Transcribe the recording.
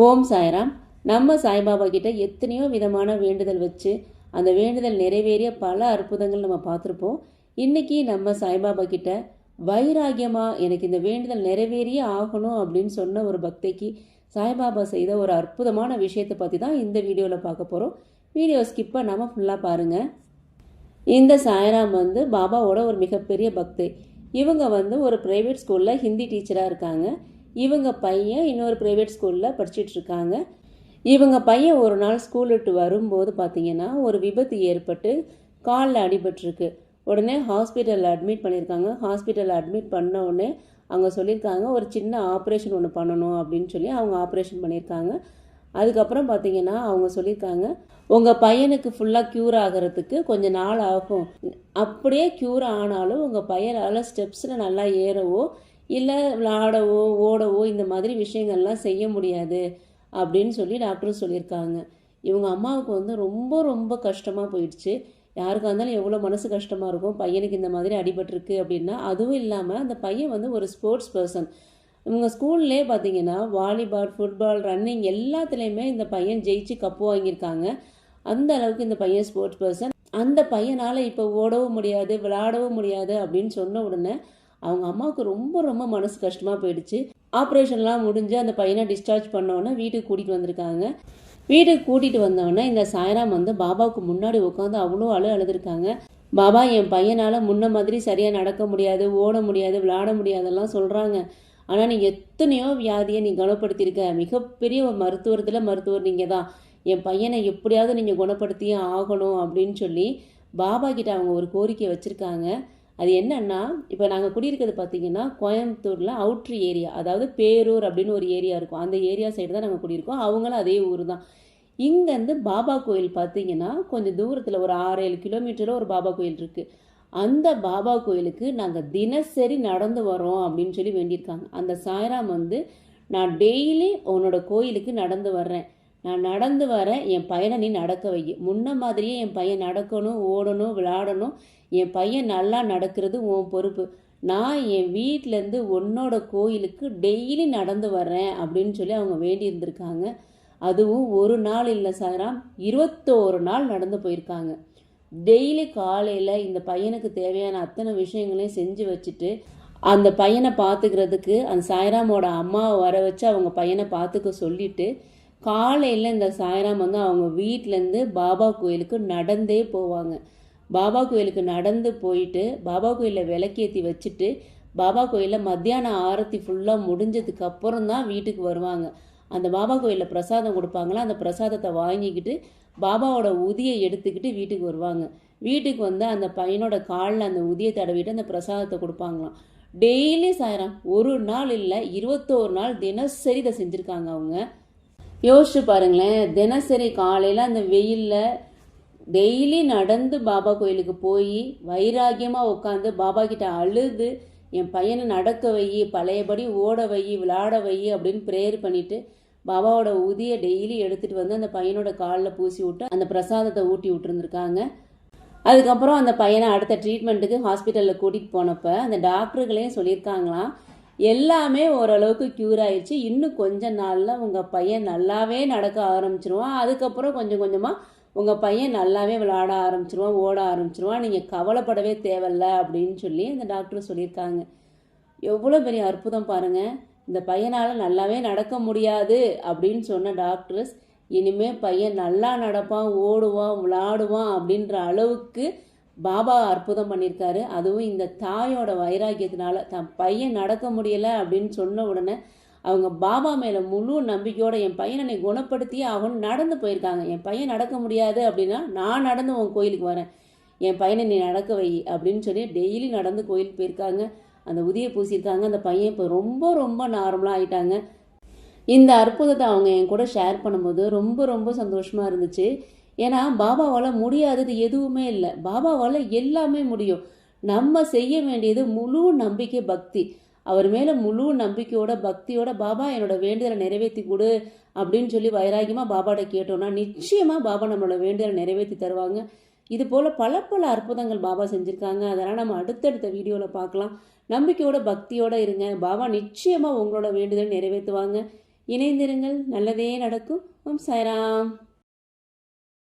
ஓம் சாய்ராம். நம்ம சாய்பாபா கிட்ட எத்தனையோ விதமான வேண்டுதல் வச்சு அந்த வேண்டுதல் நிறைவேறிய பல அற்புதங்கள் நம்ம பார்த்துருப்போம். இன்னைக்கு நம்ம சாய்பாபா கிட்ட வைராகியமாக எனக்கு இந்த வேண்டுதல் நிறைவேறியே ஆகணும் அப்படின்னு சொன்ன ஒரு பக்தைக்கு சாய்பாபா செய்த ஒரு அற்புதமான விஷயத்தை பற்றி தான் இந்த வீடியோவில் பார்க்க போகிறோம் வீடியோ ஸ்கிப் பண்ணாமல் ஃபுல்லாக பாருங்கள் இந்த சாய்ராம் வந்து பாபாவோட ஒரு மிகப்பெரிய பக்தை. இவங்க வந்து ஒரு ப்ரைவேட் ஸ்கூலில் ஹிந்தி டீச்சராக இருக்காங்க. இவங்க பையன் இன்னொரு ப்ரைவேட் ஸ்கூலில் படிச்சிட்டு இருக்காங்க இவங்க பையன் ஒரு நாள் ஸ்கூல் விட்டு வரும்போது பார்த்தீங்கன்னா ஒரு விபத்து ஏற்பட்டு காலில் அடிபட்டிருக்கு. உடனே ஹாஸ்பிட்டலில் அட்மிட் பண்ணியிருக்காங்க ஹாஸ்பிட்டலில் அட்மிட் பண்ண உடனே அவங்க சொல்லியிருக்காங்க ஒரு சின்ன ஆப்ரேஷன் ஒன்று பண்ணணும் அப்படின்னு சொல்லி அவங்க ஆப்ரேஷன் பண்ணியிருக்காங்க அதுக்கப்புறம் பார்த்தீங்கன்னா அவங்க சொல்லியிருக்காங்க உங்கள் பையனுக்கு ஃபுல்லாக க்யூர் ஆகிறதுக்கு கொஞ்சம் நாள் ஆகும். அப்படியே க்யூர் ஆனாலும் உங்கள் பையனால் ஸ்டெப்ஸில் நல்லா ஏறவோ இல்லை விளாடவோ ஓடவோ இந்த மாதிரி விஷயங்கள்லாம் செய்ய முடியாது அப்படின்னு சொல்லி டாக்டரும் சொல்லியிருக்காங்க. இவங்க அம்மாவுக்கு வந்து ரொம்ப ரொம்ப கஷ்டமாக போயிடுச்சு. யாருக்காக இருந்தாலும் எவ்வளோ மனசு கஷ்டமாக இருக்கும். பையனுக்கு இந்த மாதிரி அடிபட்டிருக்கு அப்படின்னா அதுவும் இல்லாமல் அந்த பையன் வந்து ஒரு ஸ்போர்ட்ஸ் பர்சன் இவங்க ஸ்கூல்லே பார்த்தீங்கன்னா வாலிபால் ஃபுட்பால் ரன்னிங் எல்லாத்துலேயுமே இந்த பையன் ஜெயிச்சு கப்பு வாங்கியிருக்காங்க. அந்த அளவுக்கு இந்த பையன் ஸ்போர்ட்ஸ் பர்சன் அந்த பையனால் இப்போ ஓடவும் முடியாது விளையாடவும் முடியாது அப்படின்னு சொன்ன உடனே அவங்க அம்மாவுக்கு ரொம்ப ரொம்ப மனசு கஷ்டமாக போயிடுச்சு. ஆப்ரேஷன்லாம் முடிஞ்சு அந்த பையனை டிஸ்சார்ஜ் பண்ணோன்னே வீட்டுக்கு கூட்டிகிட்டு வந்திருக்காங்க. வீட்டுக்கு கூட்டிகிட்டு வந்தோடனே இந்த சாய்ராம் வந்து பாபாவுக்கு முன்னாடி உட்காந்து அவ்வளோ அழு அழுதுருக்காங்க. பாபா என் பையனால் முன்ன மாதிரி சரியாக நடக்க முடியாது ஓட முடியாது விளையாட முடியாதெல்லாம் சொல்கிறாங்க ஆனால் நீ எத்தனையோ வியாதியை நீ குணப்படுத்தியிருக்க மிகப்பெரிய ஒரு மருத்துவத்தில் மருத்துவர் நீங்கள் தான் என் பையனை எப்படியாவது நீங்கள் குணப்படுத்தியே ஆகணும் அப்படின்னு சொல்லி பாபா கிட்ட அவங்க ஒரு கோரிக்கை வச்சுருக்காங்க. அது என்னன்னா இப்போ நாங்கள் குடியிருக்கிறது பார்த்தீங்கன்னா கோயம்புத்தூரில் அவுட்ரு ஏரியா அதாவது பேரூர் அப்படின்னு ஒரு ஏரியா இருக்கும். அந்த ஏரியா சைடு தான் நாங்கள் குடியிருக்கோம். அவங்களும் அதே ஊர் தான். இங்கேருந்து பாபா கோயில் பார்த்தீங்கன்னா கொஞ்சம் தூரத்தில் ஒரு ஆறு ஏழு கிலோமீட்டரில் ஒரு பாபா கோயில் இருக்குது அந்த பாபா கோயிலுக்கு நாங்கள் தினசரி நடந்து வரோம் அப்படின்னு சொல்லி வேண்டியிருக்காங்க. அந்த சாய்ராம் வந்து நான் டெய்லி உன்னோட கோயிலுக்கு நடந்து வர்றேன். நான் நடந்து வரேன் என் பையனை நீ நடக்க வை. முன்ன மாதிரியே என் பையன் நடக்கணும் ஓடணும் விளாடணும் என் பையன் நல்லா நடக்கிறது உன் பொறுப்பு. நான் என் வீட்டிலேருந்து உன்னோட கோயிலுக்கு டெய்லி நடந்து வர்றேன் அப்படின்னு சொல்லி அவங்க வேண்டி இருந்திருக்காங்க அதுவும் ஒரு நாள் இல்லை சாராம் இருபத்தோரு நாள் நடந்து போயிருக்காங்க. டெய்லி காலையில் இந்த பையனுக்கு தேவையான அத்தனை விஷயங்களையும் செஞ்சு வச்சுட்டு அந்த பையனை பார்த்துக்கிறதுக்கு அந்த சாய்ராமோட அம்மாவை வர வச்சு அவங்க பையனை பார்த்துக்க சொல்லிட்டு காலையில் இந்த சாய்ராம் வந்து அவங்க வீட்டிலேருந்து பாபா கோயிலுக்கு நடந்தே போவாங்க. பாபா கோயிலுக்கு நடந்து போயிட்டு பாபா கோயிலில் விளக்கேற்றி வச்சுட்டு பாபா கோயிலில் மத்தியானம் ஆரத்தி ஃபுல்லாக முடிஞ்சதுக்கு அப்புறம் தான் வீட்டுக்கு வருவாங்க. அந்த பாபா கோயிலில் பிரசாதம் கொடுப்பாங்களா அந்த பிரசாதத்தை வாங்கிக்கிட்டு பாபாவோட உதியை எடுத்துக்கிட்டு வீட்டுக்கு வருவாங்க. வீட்டுக்கு வந்து அந்த பையனோட காலில் அந்த உதியை தடவிட்டு அந்த பிரசாதத்தை கொடுப்பாங்களாம். டெய்லி சாயிரம் ஒரு நாள் இல்லை இருபத்தோரு நாள் தினசரி இதை செஞ்சுருக்காங்க அவங்க. யோசிச்சு பாருங்களேன் தினசரி காலையில் அந்த வெயிலில் டெய்லி நடந்து பாபா கோயிலுக்கு போய் வைராகியமாக உட்காந்து பாபா கிட்ட அழுது என் பையனை நடக்க வை பழையபடி ஓட வை விளாட வை அப்படின்னு ப்ரேயர் பண்ணிட்டு பாபாவோட உதியை டெய்லி எடுத்துகிட்டு வந்து அந்த பையனோட காலில் பூசி விட்டு அந்த பிரசாதத்தை ஊட்டி விட்டுருந்துருக்காங்க. அதுக்கப்புறம் அந்த பையனை அடுத்த ட்ரீட்மெண்ட்டுக்கு ஹாஸ்பிட்டலில் கூட்டிகிட்டு போனப்போ அந்த டாக்டர்களையும் சொல்லியிருக்காங்களாம் எல்லாமே ஓரளவுக்கு க்யூர் ஆயிடுச்சு. இன்னும் கொஞ்ச நாளில் உங்கள் பையன் நல்லாவே நடக்க ஆரம்பிச்சிருவான். அதுக்கப்புறம் கொஞ்சம் கொஞ்சமாக உங்கள் பையன் நல்லாவே விளாட ஆரம்பிச்சிருவான் ஓட ஆரம்பிச்சிருவான். நீங்கள் கவலைப்படவே தேவையில்ல அப்படின்னு சொல்லி அந்த டாக்டர் சொல்லியிருக்காங்க. எவ்வளோ பெரிய அற்புதம் பாருங்கள் இந்த பையனால் நல்லாவே நடக்க முடியாது அப்படின்னு சொன்ன டாக்டர்ஸ் இனிமேல் பையன் நல்லா நடப்பான் ஓடுவான் விளாடுவான் அப்படின்ற அளவுக்கு பாபா அற்புதம் பண்ணியிருக்காரு. அதுவும் இந்த தாயோட வைராக்கியத்தினால தன் பையன் நடக்க முடியலை அப்படின்னு சொன்ன உடனே அவங்க பாபா மேலே முழு நம்பிக்கையோட என் பையனை நீ குணப்படுத்தியே அவன் நடந்து போயிருக்காங்க. என் பையன் நடக்க முடியாது அப்படின்னா நான் நடந்து உன் கோயிலுக்கு வரேன். என் பையனை நீ நடக்க வை அப்படின்னு சொல்லி டெய்லி நடந்து கோயிலுக்கு போயிருக்காங்க. அந்த உதியை பூசியிருக்காங்க. அந்த பையன் இப்போ ரொம்ப ரொம்ப நார்மலாக ஆயிட்டாங்க. இந்த அற்புதத்தை அவங்க என் கூட ஷேர் பண்ணும்போது ரொம்ப ரொம்ப சந்தோஷமாக இருந்துச்சு. ஏன்னா பாபாவால் முடியாதது எதுவுமே இல்லை. பாபாவால் எல்லாமே முடியும். நம்ம செய்ய வேண்டியது முழு நம்பிக்கை பக்தி. அவர் மேலே முழு நம்பிக்கையோட பக்தியோட பாபா என்னோட வேண்டுதலை நிறைவேற்றி கொடு அப்படின்னு சொல்லி வைராகியமாக பாபாட்ட கேட்டோம்னா நிச்சயமாக பாபா நம்மளோட வேண்டுதலை நிறைவேற்றி தருவாங்க. இது போல் பல பல அற்புதங்கள் பாபா செஞ்சுருக்காங்க. அதெல்லாம் நம்ம அடுத்தடுத்த வீடியோவில் பார்க்கலாம். நம்பிக்கையோட பக்தியோட இருங்க. பாபா நிச்சயமாக உங்களோட வேண்டுதல் நிறைவேற்றுவாங்க. இணைந்திருங்கள். நல்லதே நடக்கும். ஓம் சாய்ராம்.